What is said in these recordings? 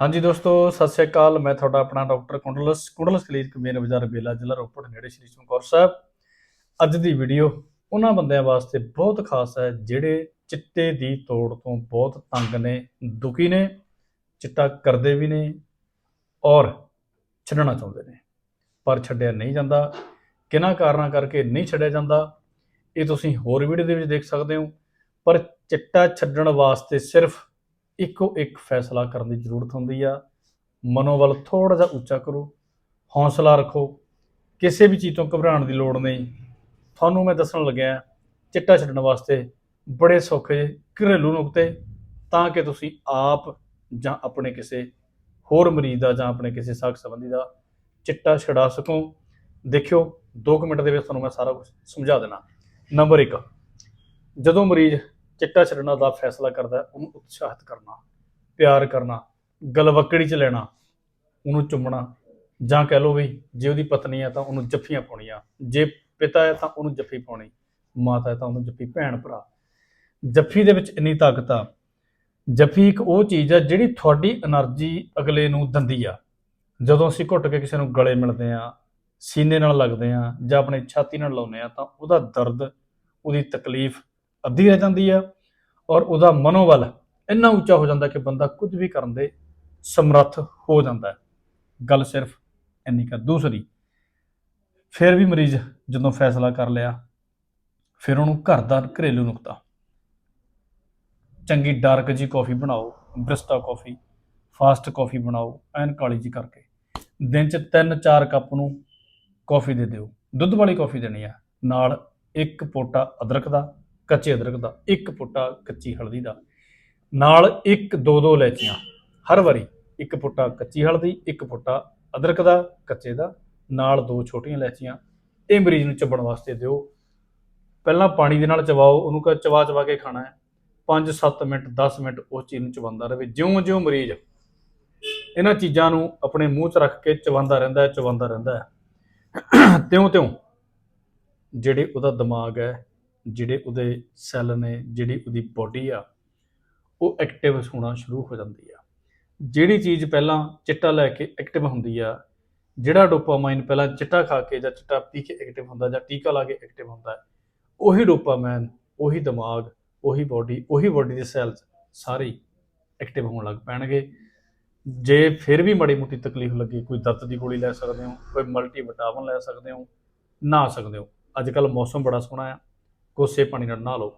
ਹਾਂਜੀ ਦੋਸਤੋ, ਸਤਿ ਸ਼੍ਰੀ ਅਕਾਲ। ਮੈਂ ਤੁਹਾਡਾ ਆਪਣਾ doctor Kundals Kundals clinic main ਬਾਜ਼ਾਰ ਬੇਲਾ, ਜ਼ਿਲ੍ਹਾ ਰੋਪੜ, ਨੇੜੇ ਸ਼੍ਰੀ ਚਮਕੌਰ ਸਾਹਿਬ। ਅੱਜ ਦੀ ਵੀਡੀਓ ਉਹਨਾਂ ਬੰਦਿਆਂ ਵਾਸਤੇ ਬਹੁਤ ਖਾਸ ਹੈ, ਜਿਹੜੇ ਚਿੱਟੇ ਦੀ ਤੋੜ ਤੋਂ ਬਹੁਤ ਤੰਗ ਨੇ, ਦੁਖੀ ਨੇ, ਚਿੱਟਾ ਕਰਦੇ ਵੀ ਨੇ ਔਰ ਛੱਡਣਾ ਚਾਹੁੰਦੇ ਨੇ। ਪਰ ਛੱਡਿਆ ਨਹੀਂ ਜਾਂਦਾ, ਕਿਹਨਾਂ ਕਾਰਨਾਂ ਕਰਕੇ ਨਹੀਂ ਛੱਡਿਆ ਜਾਂਦਾ, ਇਹ ਤੁਸੀਂ ਹੋਰ ਵੀਡੀਓ ਦੇ ਵਿੱਚ ਦੇਖ ਸਕਦੇ ਹੋ। ਪਰ ਚਿੱਟਾ ਛੱਡਣ ਵਾਸਤੇ ਸਿਰਫ ਇੱਕੋ ਇੱਕ ਫੈਸਲਾ ਕਰਨ ਦੀ ਜ਼ਰੂਰਤ ਹੁੰਦੀ ਆ। ਮਨੋਬਲ ਥੋੜਾ ਜਿਹਾ ਉੱਚਾ ਕਰੋ, ਹੌਸਲਾ ਰੱਖੋ। ਕਿਸੇ ਵੀ ਚੀਜ਼ ਤੋਂ ਘਬਰਾਉਣ ਦੀ ਲੋੜ ਨਹੀਂ। ਤੁਹਾਨੂੰ ਮੈਂ ਦੱਸਣ ਲੱਗਿਆ, ਚਿੱਟਾ ਛੱਡਣ ਵਾਸਤੇ ਬੜੇ ਸੌਖੇ ਘਰੇਲੂ ਨੁਕਤੇ ਤਾਂ ਕਿ ਤੁਸੀਂ ਆਪ ਜਾਂ ਆਪਣੇ ਕਿਸੇ ਹੋਰ ਮਰੀਜ਼ ਦਾ ਜਾਂ ਆਪਣੇ ਕਿਸੇ ਸਾਖ ਸੰਬੰਧੀ ਦਾ ਚਿੱਟਾ ਛਡਾ ਸਕੋ। ਦੇਖਿਓ 2 ਮਿੰਟ ਦੇ ਵਿੱਚ ਤੁਹਾਨੂੰ ਮੈਂ ਸਾਰਾ ਕੁਝ ਸਮਝਾ ਦੇਣਾ। ਨੰਬਰ 1 ਜਦੋਂ ਮਰੀਜ਼ ਚਿੱਟਾ ਛੱਡਣਾ ਦਾ ਫੈਸਲਾ ਕਰਦਾ ਉਹਨੂੰ ਉਤਸ਼ਾਹਿਤ ਕਰਨਾ, ਪਿਆਰ ਕਰਨਾ ਗਲਵਕੜੀ 'ਚ ਲੈਣਾ, ਉਹਨੂੰ ਚੁੰਮਣਾ, ਜਾਂ ਕਹਿ ਲੋ ਵੀ ਜੇ ਉਹਦੀ ਪਤਨੀ ਆ ਤਾਂ ਉਹਨੂੰ ਜੱਫੀਆਂ ਪਾਉਣੀਆਂ, ਜੇ ਪਿਤਾ ਹੈ ਤਾਂ ਉਹਨੂੰ ਜੱਫੀ ਪਾਉਣੀ, ਮਾਤਾ ਹੈ ਤਾਂ ਉਹਨੂੰ ਜੱਫੀ, ਭੈਣ ਭਰਾ। ਜੱਫੀ ਦੇ ਵਿੱਚ ਇੰਨੀ ਤਾਕਤ ਆ, ਜੱਫੀ ਇੱਕ ਉਹ ਚੀਜ਼ ਆ ਜਿਹੜੀ ਤੁਹਾਡੀ એનર્ਜੀ ਅਗਲੇ ਨੂੰ ਦਿੰਦੀ ਆ। ਜਦੋਂ ਅਸੀਂ ਘੁੱਟ ਕੇ ਕਿਸੇ ਨੂੰ ਗਲੇ ਮਿਲਦੇ ਆ, ਸੀਨੇ ਨਾਲ ਲੱਗਦੇ ਆ, ਜਾਂ ਆਪਣੇ ਛਾਤੀ ਨਾਲ ਲਾਉਂਦੇ ਆ, ਤਾਂ ਉਹਦਾ ਦਰਦ, ਉਹਦੀ ਤਕਲੀਫ ਅੱਧੀ ਰਹਿ ਜਾਂਦੀ ਆ ਔਰ ਉਹਦਾ ਮਨੋਬਲ ਇੰਨਾ ਉੱਚਾ ਹੋ ਜਾਂਦਾ ਕਿ ਬੰਦਾ ਕੁਝ ਵੀ ਕਰਨ ਦੇ ਸਮਰੱਥ ਹੋ ਜਾਂਦਾ ਗੱਲ ਸਿਰਫ ਇੰਨੀ ਕਰ ਦੂਸਰੀ, ਫਿਰ ਵੀ ਮਰੀਜ਼ ਜਦੋਂ ਫੈਸਲਾ ਕਰ ਲਿਆ, ਫਿਰ ਉਹਨੂੰ ਘਰ ਦਾ ਘਰੇਲੂ ਨੁਕਤਾ। ਚੰਗੀ ਡਾਰਕ ਜੀ ਕਾਫੀ ਬਣਾਓ ਬ੍ਰਿਸਟਾ ਕਾਫੀ, ਫਾਸਟ ਕਾਫੀ ਬਣਾਓ, ਐਨ ਕਾਲੀ ਜੀ ਕਰਕੇ। ਦਿਨ ਚ 3-4 ਕੱਪ ਨੂੰ ਕਾਫੀ ਦੇ ਦਿਓ। ਦੁੱਧ ਵਾਲੀ ਕਾਫੀ ਦੇਣੀ ਆ। ਨਾਲ ਇੱਕ ਪੋਟਾ ਅਦਰਕ ਦਾ ਕੱਚੇ ਅਦਰਕ ਦਾ, ਇੱਕ ਫੁੱਟਾ ਕੱਚੀ ਹਲਦੀ ਦਾ। ਨਾਲ ਇੱਕ, ਦੋ ਦੋ ਇਲਾਇਚੀਆਂ, ਹਰ ਵਾਰੀ ਇੱਕ ਪੁੱਟਾ ਕੱਚੀ ਹਲਦੀ, ਇੱਕ ਫੁੱਟਾ ਅਦਰਕ ਦਾ, ਕੱਚੇ ਦਾ। ਨਾਲ ਦੋ ਛੋਟੀਆਂ ਲੈਚੀਆਂ ਇਹ ਮਰੀਜ਼ ਨੂੰ ਚੱਬਣ ਵਾਸਤੇ ਦਿਓ। ਪਹਿਲਾਂ ਪਾਣੀ ਦੇ ਨਾਲ ਚਵਾਓ ਉਹਨੂੰ ਕਹ ਚਬਾ ਚਵਾ ਕੇ ਖਾਣਾ ਹੈ। 5-7 ਮਿੰਟ 10 ਮਿੰਟ ਉਸ ਚੀਜ਼ ਨੂੰ ਚਬਾਉਂਦਾ ਰਹੇ। ਜਿਉਂ-ਜਿਉਂ ਮਰੀਜ਼ ਇਹਨਾਂ ਚੀਜ਼ਾਂ ਨੂੰ ਆਪਣੇ ਮੂੰਹ 'ਚ ਰੱਖ ਕੇ ਚਵਾਉਂਦਾ ਰਹਿੰਦਾ ਹੈ, ਚਬਾਉਂਦਾ ਰਹਿੰਦਾ ਹੈ। ਤਿਉਂ-ਤਿਉਂ ਜਿਹੜੇ ਉਹਦਾ ਦਿਮਾਗ ਹੈ ਜਿਹੜੇ ਉਹਦੇ ਸੈੱਲ ਨੇ, ਜਿਹੜੀ ਉਹਦੀ ਬਾਡੀ ਆ, ਉਹ ਐਕਟਿਵ ਹੋਣਾ ਸ਼ੁਰੂ ਹੋ ਜਾਂਦੀ ਆ। ਜਿਹੜੀ ਚੀਜ਼ ਪਹਿਲਾਂ ਚਿੱਟਾ ਲੈ ਕੇ ਐਕਟਿਵ ਹੁੰਦੀ ਆ, ਜਿਹੜਾ ਡੋਪਾਮਾਈਨ ਪਹਿਲਾਂ ਚਿੱਟਾ ਖਾ ਕੇ ਜਾਂ ਚਿੱਟਾ ਪੀ ਕੇ ਐਕਟਿਵ ਹੁੰਦਾ ਜਾਂ ਟੀਕਾ ਲਾ ਕੇ ਐਕਟਿਵ ਹੁੰਦਾ, ਉਹੀ ਡੋਪਾਮਾਈਨ ਉਹੀ ਦਿਮਾਗ, ਉਹੀ ਬਾਡੀ ਉਹੀ ਬਾਡੀ ਦੇ ਸੈੱਲਸ ਸਾਰੇ ਐਕਟਿਵ ਹੋਣ ਲੱਗ ਪੈਣਗੇ। ਜੇ ਫਿਰ ਵੀ ਮਾੜੀ ਮੋਟੀ ਤਕਲੀਫ ਲੱਗੇ, ਕੋਈ ਦਰਦ ਦੀ ਗੋਲੀ ਲੈ ਸਕਦੇ ਹੋ, ਕੋਈ ਮਲਟੀ ਵਿਟਾਮਿਨ ਲੈ ਸਕਦੇ ਹੋ ਨਾ ਸਕਦੇ ਹੋ। ਅੱਜ ਕੱਲ ਮੌਸਮ ਬੜਾ ਸੋਹਣਾ ਆ। ਕੋਸੇ ਪਾਣੀ ਨਾਲ ਨਹਾ ਲਓ।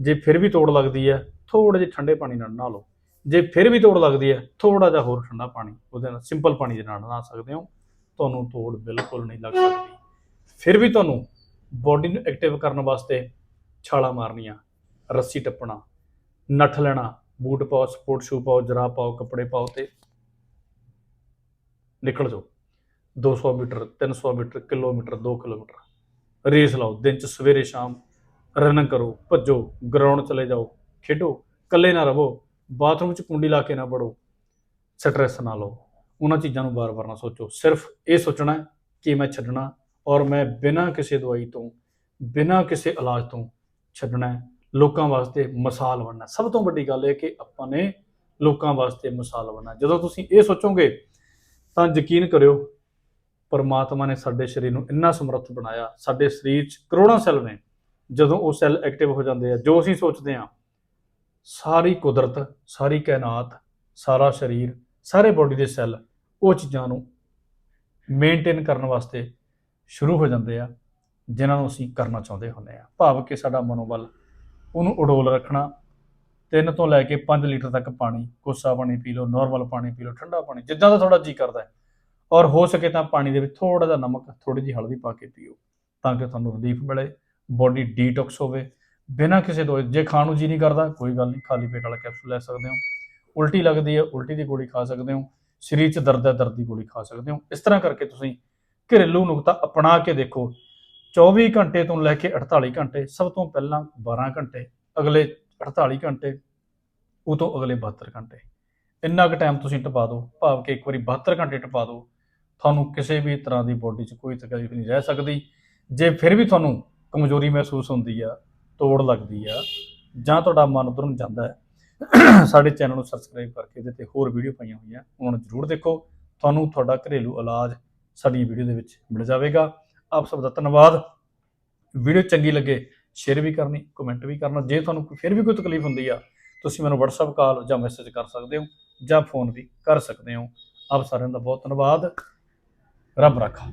ਜੇ ਫਿਰ ਵੀ ਤੋੜ ਲੱਗਦੀ ਹੈ ਥੋੜੇ ਜਿਹੇ ਠੰਡੇ ਪਾਣੀ ਨਾਲ ਨਹਾ ਲਓ। ਜੇ ਫਿਰ ਵੀ ਤੋੜ ਲੱਗਦੀ ਹੈ ਥੋੜਾ ਜਿਹਾ ਹੋਰ ਠੰਡਾ ਪਾਣੀ, ਉਹਦੇ ਨਾਲ ਸਿੰਪਲ ਪਾਣੀ ਦੇ ਨਾਲ ਨਹਾ ਸਕਦੇ ਹੋ। ਤੁਹਾਨੂੰ ਤੋੜ ਬਿਲਕੁਲ ਨਹੀਂ ਲੱਗ ਸਕਦੀ। ਫਿਰ ਵੀ ਤੁਹਾਨੂੰ ਬੋਡੀ ਨੂੰ ਐਕਟਿਵ ਕਰਨ ਵਾਸਤੇ ਛਾਲਾ ਮਾਰਨੀਆਂ, ਰੱਸੀ ਟੱਪਣਾ, ਨੱਠ ਲੈਣਾ, ਬੂਟ ਪਾਓ, ਸਪੋਰਟ ਸ਼ੂ ਪਾਓ, ਜਰਾਬ ਪਾਓ, ਕੱਪੜੇ ਪਾਓ ਤੇ ਨਿਕਲ ਜਾਓ। 200 metre 300 metre, kilometre 2 kilometre. Race ਲਾਓ, ਦਿਨ ਚ ਸਵੇਰੇ ਸ਼ਾਮ ਰਨ ਕਰੋ, ਭੱਜੋ ਗਰਾਊਂਡ ਚਲੇ ਜਾਓ, ਖੇਡੋ, ਇਕੱਲੇ ਨਾ ਰਹੋ ਬਾਥਰੂਮ 'ਚ ਕੁੰਡੀ ਲਾ ਕੇ ਨਾ ਵੜੋ ਸਟ੍ਰੈਸ ਨਾ ਲਓ। ਉਹਨਾਂ ਚੀਜ਼ਾਂ ਨੂੰ ਬਾਰ-ਬਾਰ ਨਾ ਸੋਚੋ। ਸਿਰਫ ਇਹ ਸੋਚਣਾ ਕਿ ਮੈਂ ਛੱਡਣਾ ਔਰ ਮੈਂ ਬਿਨਾਂ ਕਿਸੇ ਦਵਾਈ ਤੋਂ, ਬਿਨਾਂ ਕਿਸੇ ਇਲਾਜ ਤੋਂ ਛੱਡਣਾ ਲੋਕਾਂ ਵਾਸਤੇ ਮਿਸਾਲ ਬਣਨਾ ਸਭ ਤੋਂ ਵੱਡੀ ਗੱਲ ਇਹ ਕਿ ਆਪਾਂ ਨੇ ਲੋਕਾਂ ਵਾਸਤੇ ਮਿਸਾਲ ਬਣਨਾ ਜਦੋਂ ਤੁਸੀਂ ਇਹ ਸੋਚੋਗੇ, ਤਾਂ ਯਕੀਨ ਕਰਿਓ, ਪਰਮਾਤਮਾ ਨੇ ਸਾਡੇ ਸਰੀਰ ਨੂੰ ਇੰਨਾ ਸਮਰੱਥ ਬਣਾਇਆ। ਸਾਡੇ ਸਰੀਰ 'ਚ ਕਰੋੜਾਂ ਸੈੱਲ ਨੇ। ਜਦੋਂ ਉਹ ਸੈੱਲ ਐਕਟਿਵ ਹੋ ਜਾਂਦੇ ਆ, ਜੋ ਅਸੀਂ ਸੋਚਦੇ ਆ ਸਾਰੀ ਕੁਦਰਤ, ਸਾਰੀ ਕਾਇਨਾਤ, ਸਾਰਾ ਸਰੀਰ, ਸਾਰੇ ਬੋਡੀ ਦੇ ਸੈੱਲ ਉਹ ਚੀਜ਼ਾਂ ਨੂੰ ਮੇਨਟੇਨ ਕਰਨ ਵਾਸਤੇ ਸ਼ੁਰੂ ਹੋ ਜਾਂਦੇ ਆ, ਜਿਨ੍ਹਾਂ ਨੂੰ ਅਸੀਂ ਕਰਨਾ ਚਾਹੁੰਦੇ ਹੁੰਦੇ ਆ ਭਾਵ ਕਿ ਸਾਡਾ ਮਨੋਬਲ ਉਹਨੂੰ ਉਡੋਲ ਰੱਖਣਾ, ਤਿੰਨ ਤੋਂ ਲੈ ਕੇ 5 ਲੀਟਰ ਤੱਕ ਪਾਣੀ, ਕੋਸਾ ਪਾਣੀ ਪੀ ਲਓ ਨਾਰਮਲ ਪਾਣੀ ਪੀ ਲਓ, ਠੰਡਾ ਪਾਣੀ, ਜਿੱਦਾਂ ਦਾ ਤੁਹਾਡਾ ਜੀ ਕਰਦਾ ਹੈ। ਔਰ ਹੋ ਸਕੇ ਤਾਂ ਪਾਣੀ ਦੇ ਵਿੱਚ ਥੋੜਾ ਜਿਹਾ ਨਮਕ ਥੋੜੀ ਜਿਹੀ ਹਲਦੀ ਪਾ ਕੇ ਪੀਓ, ਤਾਂ ਕਿ ਤੁਹਾਨੂੰ ਰਿਲੀਫ ਮਿਲੇ। ਬੋਡੀ ਡੀਟੌਕਸ ਹੋਵੇ, ਬਿਨਾਂ ਕਿਸੇ ਤੋਂ, ਜੇ ਖਾਣ ਨੂੰ ਜੀ ਨਹੀਂ ਕਰਦਾ, ਕੋਈ ਗੱਲ ਨਹੀਂ, ਖਾਲੀ ਪੇਟ ਵਾਲਾ ਕੈਪਸੂਲ ਲੈ ਸਕਦੇ ਹੋ। ਉਲਟੀ ਲੱਗਦੀ ਹੈ, ਉਲਟੀ ਦੀ ਗੋਲੀ ਖਾ ਸਕਦੇ ਹੋ। ਸਰੀਰ 'ਚ ਦਰਦ ਹੈ, ਦਰਦ ਦੀ ਗੋਲੀ ਖਾ ਸਕਦੇ ਹੋ। ਇਸ ਤਰ੍ਹਾਂ ਕਰਕੇ ਤੁਸੀਂ ਘਰੇਲੂ ਨੁਕਤਾ ਅਪਣਾ ਕੇ ਦੇਖੋ। 24 ਘੰਟੇ ਤੋਂ ਲੈ ਕੇ 48 ਘੰਟੇ, ਸਭ ਤੋਂ ਪਹਿਲਾਂ 12 ਘੰਟੇ, ਅਗਲੇ 48 ਘੰਟੇ, ਉਹ ਤੋਂ ਅਗਲੇ 72 ਘੰਟੇ। ਇੰਨਾ ਕੁ ਟਾਈਮ ਤੁਸੀਂ ਟਪਾ ਦਿਓ, ਭਾਵ ਕਿ ਇੱਕ ਵਾਰੀ 72 ਘੰਟੇ ਟਪਾ ਦਿਓ, ਤੁਹਾਨੂੰ ਕਿਸੇ ਵੀ ਤਰ੍ਹਾਂ ਦੀ ਬੋਡੀ 'ਚ ਕੋਈ ਤਕਲੀਫ ਨਹੀਂ ਰਹਿ ਸਕਦੀ। ਜੇ ਫਿਰ ਵੀ ਤੁਹਾਨੂੰ ਕਮਜ਼ੋਰੀ ਮਹਿਸੂਸ ਹੁੰਦੀ ਆ, ਤੋੜ ਲੱਗਦੀ ਆ, ਜਾਂ ਤੁਹਾਡਾ ਮਨ ਉਧਰ ਨੂੰ ਜਾਂਦਾ ਹੈ, ਸਾਡੇ ਚੈਨਲ ਨੂੰ ਸਬਸਕ੍ਰਾਈਬ ਕਰਕੇ ਇਹਦੇ ਤੇ ਹੋਰ ਵੀਡੀਓ ਪਾਈਆਂ ਹੋਈਆਂ, ਉਹਨਾਂ ਨੂੰ ਜ਼ਰੂਰ ਦੇਖੋ। ਤੁਹਾਨੂੰ ਤੁਹਾਡਾ ਘਰੇਲੂ ਇਲਾਜ ਸਾਡੀ ਵੀਡੀਓ ਦੇ ਵਿੱਚ ਮਿਲ ਜਾਵੇਗਾ। ਆਪ ਸਭ ਦਾ ਧੰਨਵਾਦ। ਵੀਡੀਓ ਚੰਗੀ ਲੱਗੇ ਸ਼ੇਅਰ ਵੀ ਕਰਨੀ ਕਮੈਂਟ ਵੀ ਕਰਨਾ। ਜੇ ਤੁਹਾਨੂੰ ਕੋਈ- ਫਿਰ ਵੀ ਕੋਈ ਤਕਲੀਫ ਹੁੰਦੀ ਆ, ਤੁਸੀਂ ਮੈਨੂੰ WhatsApp ਕਾਲ ਜਾਂ ਮੈਸੇਜ ਕਰ ਸਕਦੇ ਹੋ, ਜਾਂ ਫੋਨ ਵੀ ਕਰ ਸਕਦੇ ਹੋ। ਆਪ ਸਾਰਿਆਂ ਦਾ ਬਹੁਤ ਧੰਨਵਾਦ। ਰੱਬ ਰਾਖਾ।